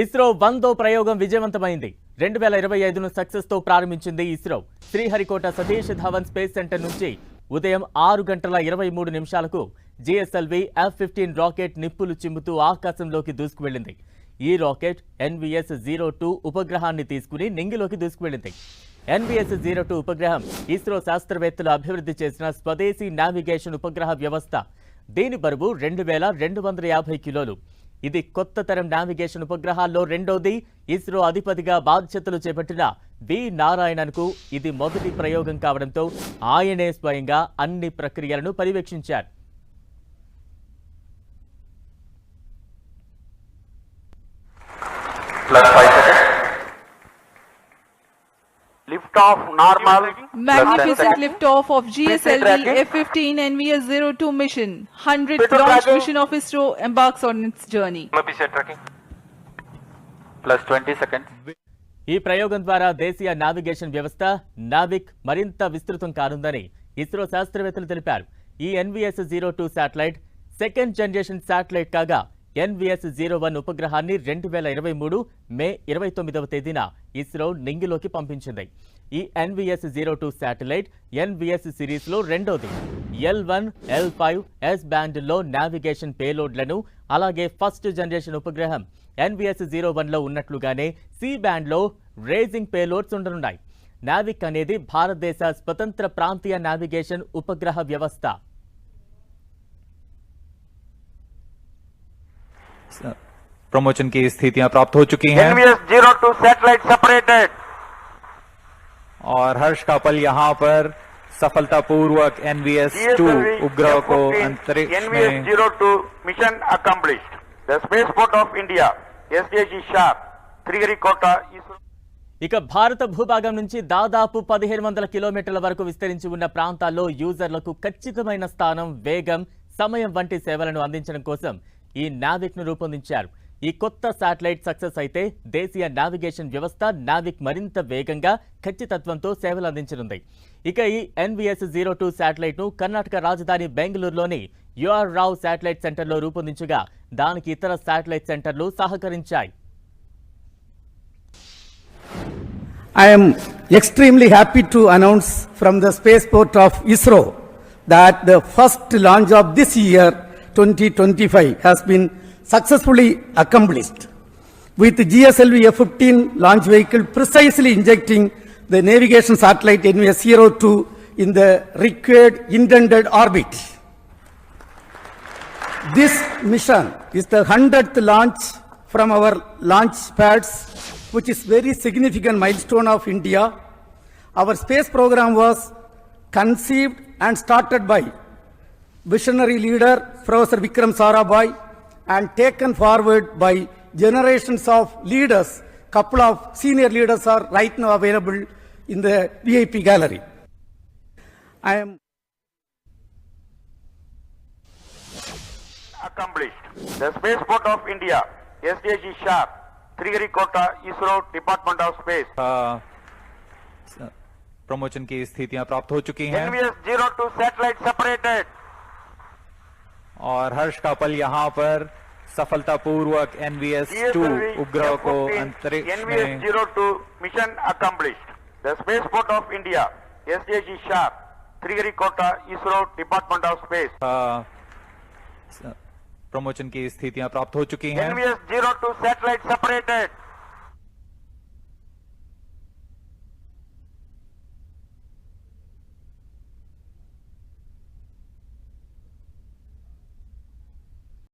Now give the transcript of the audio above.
ఇస్రో వందో ప్రయోగం విజయవంతమైంది. రెండు వేల ఇరవై ఐదును సక్సెస్తో ప్రారంభించింది ఇస్రో. శ్రీహరికోట సతీష్ ధవన్ స్పేస్ సెంటర్ నుంచి ఉదయం ఆరు గంటల ఇరవై మూడు నిమిషాలకు జిఎస్ఎల్వి ఎఫ్ ఫిఫ్టీన్ రాకెట్ నిప్పులు చిమ్ముతూ ఆకాశంలోకి దూసుకువెళ్ళింది ఈ రాకెట్ ఎన్విఎస్ జీరో టూ ఉపగ్రహాన్ని తీసుకుని నింగిలోకి దూసుకువెళ్ళింది ఎన్విఎస్ జీరో టూ ఉపగ్రహం ఇస్రో శాస్త్రవేత్తలు అభివృద్ధి చేసిన స్వదేశీ నావిగేషన్ ఉపగ్రహ వ్యవస్థ. దీని బరువు రెండు వేల రెండు వందల యాభై కిలోలు. ఇది కొత్త తరం నావిగేషన్ ఉపగ్రహాల్లో రెండోది ఇస్రో అధిపతిగా బాధ్యతలు చేపట్టిన వి నారాయణన్కు ఇది మొదటి ప్రయోగం కావడంతో ఆయనే స్వయంగా అన్ని ప్రక్రియలను పర్యవేక్షించారు. Plus 5 seconds. Lift off normal. plus 10 Magnificent seconds. liftoff of GSLV tracking. F-15 NVS-02 mission. 100th Speed launch mission of ISRO embarks on its journey. Plus 20 seconds. ఈ ప్రయోగం ద్వారా దేశీయ నావిగేషన్ వ్యవస్థ నావిక్ మరింత విస్తృతం కానుందని ఇస్రో శాస్త్రవేత్తలు తెలిపారు ఈ NVS zero two satellite second generation satellite కాగా ఎన్విఎస్ జీరో వన్ ఉపగ్రహాన్ని రెండు వేల ఇరవై మూడు మే ఇరవై తొమ్మిదవ తేదీన ఇస్రో నింగిలోకి పంపించింది. ఈ NVS zero two satellite NVS సిరీస్లో రెండోది. L one L five S బ్యాండ్లో నావిగేషన్ పేలోడ్లను అలాగే ఫస్ట్ జనరేషన్ ఉపగ్రహం ఎన్విఎస్ జీరో వన్లో ఉన్నట్లుగానే సి బ్యాండ్లో రేజింగ్ పేలోడ్స్ ఉండనున్నాయి. నావిక్ అనేది భారతదేశ స్వతంత్ర ప్రాంతీయ నావిగేషన్ ఉపగ్రహ వ్యవస్థ. प्रमोशन की स्थितियां प्राप्त हो चुकी हैं NVS 02 satellite separated. और हर्ष का पल यहाँ पर सफलतापूर्वक एनवीएस टू GSLV उपग्रह को F-15 अंतरिक्ष NVS में 02 mission accomplished. The spaceport of India, SDG Sharp, Sriharikota, ISRO. ఇక భారత భూభాగం నుంచి దాదాపు పదిహేను వందల కిలోమీటర్ల వరకు విస్తరించి ఉన్న ప్రాంతాల్లో యూజర్లకు ఖచ్చితమైన స్థానం వేగం సమయం వంటి సేవలను అందించడం కోసం ఈ నావిక్ను రూపొందించారు. ఈ కొత్త శాటిలైట్ సక్సెస్ అయితే దేశీయ నావిగేషన్ వ్యవస్థ నావిక్ మరింత వేగంగా ఖచ్చితత్వంతో సేవలు అందించనుంది. ఇక ఈ ఎన్విఎస్ జీరో టూ శాటిలైట్ను కర్ణాటక రాజధాని బెంగళూరులోని యుఆర్ రావు శాటిలైట్ సెంటర్లో రూపొందించగా దానికి ఇతర శాటిలైట్ సెంటర్లు సహకరించాయి. I'm extremely happy to announce from the spaceport of ISRO that the first launch of this year, 2025, has been successfully accomplished with GSLV F-15 launch vehicle precisely injecting the navigation satellite NVS-02 in the required intended orbit. This mission is the 100th launch from our launch pads, which is very significant milestone of India. Our space program was conceived and started by visionary leader Professor Vikram Sarabhai and taken forward by generations of leaders. Couple of senior leaders are right now available in the VIP gallery. I am accomplished. The spaceport of India, SDG Sharp, Sriharikota, ISRO, Department of Space. आ, स- promotion की स्थितियां प्राप्त हो चुकी हैं NVS 02 satellite separated. और हर्ष का पल यहाँ पर सफलतापूर्वक एनवीएस टू उपग्रह को अंतरिक्ष में zero two mission accomplished the spaceport of India S H SHAR Sriharikota ISRO department of space promotion की स्थितियाँ प्राप्त हो चुकी हैं। NVS zero two satellite separated